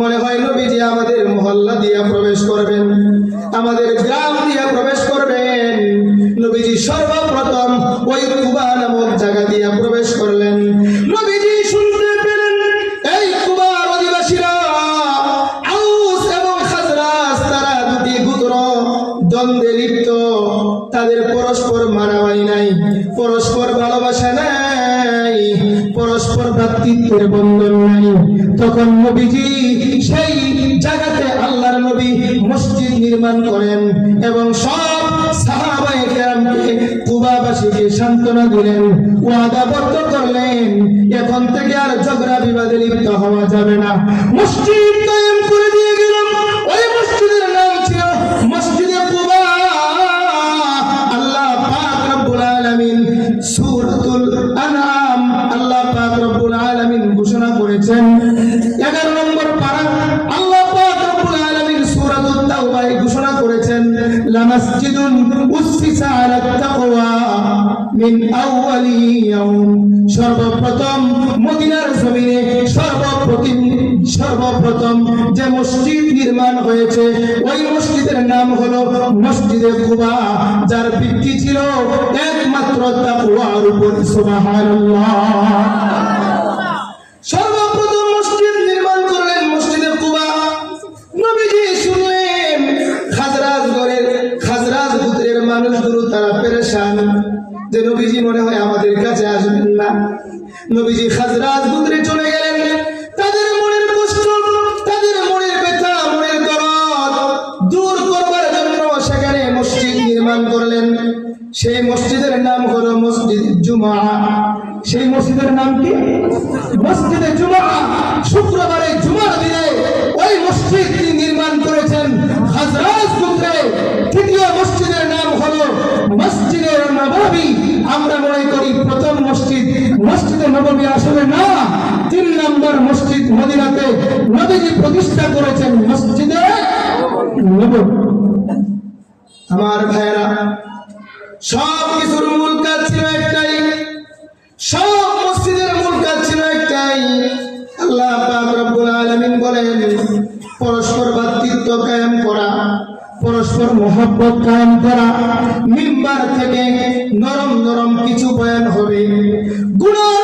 মনে হয় নবীজি আমাদের মহল্লা দিয়া প্রবেশ করবেন, আমাদের গ্রাম দিয়া প্রবেশ করবেন। নবীজি সর্বপ্রথম ওই কুবা নামক জায়গা দিয়া প্রবেশ করলেন। নবীজি শুনতে পেলেন এই কুবার অধিবাসীরা আউস দ্বন্দ্বে লিপ্ত। তাদের পরস্পর মারামারি নাই, পরস্পর ভালোবাসা নাই। পরস্পর ভ্রাতৃত্বের বন্ধন নাই। তখন নবীজি সেই জায়গাতে আল্লাহর নবী মসজিদ নির্মাণ করেন এবং সব এখন থেকে আর ঝগড়া বিবাদে লিপ্ত হওয়া যাবে না। মসজিদ করেছেন। 11 নম্বর পারা, আল্লাহ সর্বপ্রথম যে মসজিদ নির্মাণ হয়েছে, ওই মসজিদের নাম হলো মসজিদে কুবা, যার ভিত্তি ছিল একমাত্র তাকওয়ার উপর, সুবহানাল্লাহ। মানুষগুলো তারা পেরেশান যে নবীজি মনে হয় আমাদের কাছে আসবেন না। নবীজি খাজরাজ গোত্রে চলে গেলেন। সেই মসজিদের নাম হলো মসজিদ জুমা। সেই মসজিদের নাম কি? মসজিদে জুমা। শুক্রবারে জুমার দিনে ওই মসজিদ তিনি নির্মাণ করেছেন নবীজি প্রতিষ্ঠা করেছেন মসজিদে? আমার ভাইয়েরা সব কিছুর মূল কাজ ছিল একটাই। সব মসজিদের মূল কাজ ছিল একটাই। আল্লাহ রব্বুল আলামিন বলেন পরস্পর ভ্রাতৃত্ব কায়েম করা পরস্পর মোহব্বত কায়েম করা মিম্বার থেকে নরম নরম কিছু বয়ান হবে। গুণার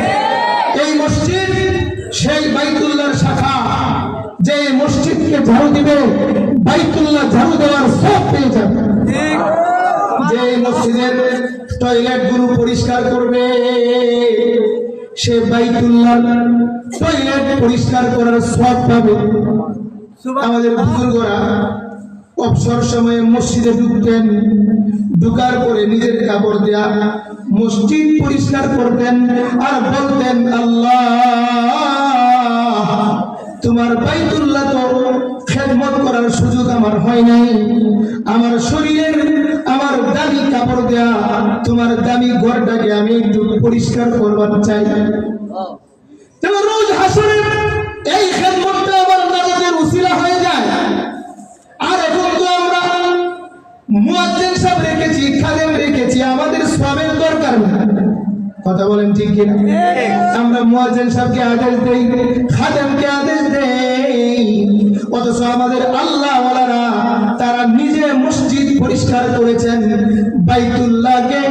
মসজিদকে ঝাড়ু দিবে বাইতুল্লাহ ঝাড়ু দেওয়ার সব পেয়ে যাবে। যে মসজিদের টয়লেটগুলো পরিষ্কার করবে সে বাইতুল্লাহ টয়লেট পরিষ্কার করার সব পাবে। আমাদের বুজুর্গরা অবসর সময়ে মসজিদে ঢুকতেন ঢুকার পরে নিজের কাপড় দেয়া মসজিদ পরিষ্কার করতেন আর বলতেন আল্লাহ তোমার বাইতুল্লাহ তো খেদমত করার সুযোগ আমার হয় নাই। আমার শরীরের আমার দামি কাপড় দেয়া তোমার দামি ঘরটাকে আমি একটু পরিষ্কার করবার চাই। রোজ হাসরে এই খেদমতটা আমার হয়ে যায়। আর এখন তো আমরা মুয়াজ্জিন সাহেব রেখেছি খাদেম রেখেছি আমাদের সবের দরকার না। কথা বলেন ঠিক কিনা? আমরা মুয়াজ্জিন সাহেবকে আদেশ দেই খাদেমকে আদেশ দেই। অথচ আমাদের আল্লাহ তারা নিজে মসজিদ পরিষ্কার করেছেন। বাইতুল্লাহকে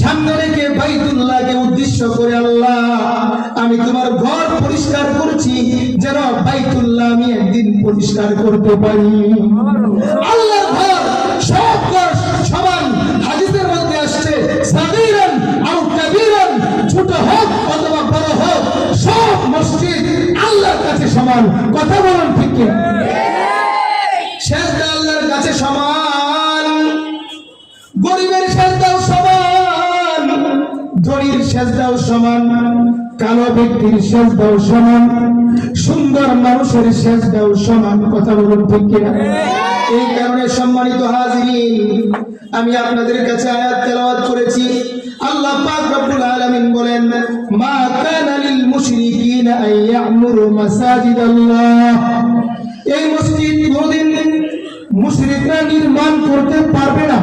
সামনে রেখে বাইতুল্লাহকে উদ্দেশ্য করে আল্লাহ, আমি তোমার ঘর পরিষ্কার করছি, যেন বাইতুল্লাহ আমি একদিন পরিষ্কার করতে পারি। ঘর সব ঘর সমান মধ্যে আসছে ছোট হোক অথবা বড় হোক, সব মসজিদ আল্লাহর কাছে সমান। কথা ঠিক এই কারণে সম্মানিত হাজিরিন, আমি আপনাদের কাছে আয়াত তেলাওয়াত করেছি। আল্লাহ পাক রব্বুল বলেন, মা কানা লিল মুশরিকিন আন ইয়ামুরু মাসাজিদাল্লাহ। এই মসজিদ কোনদিন মুশরিকরা নির্মাণ করতে পারবে না।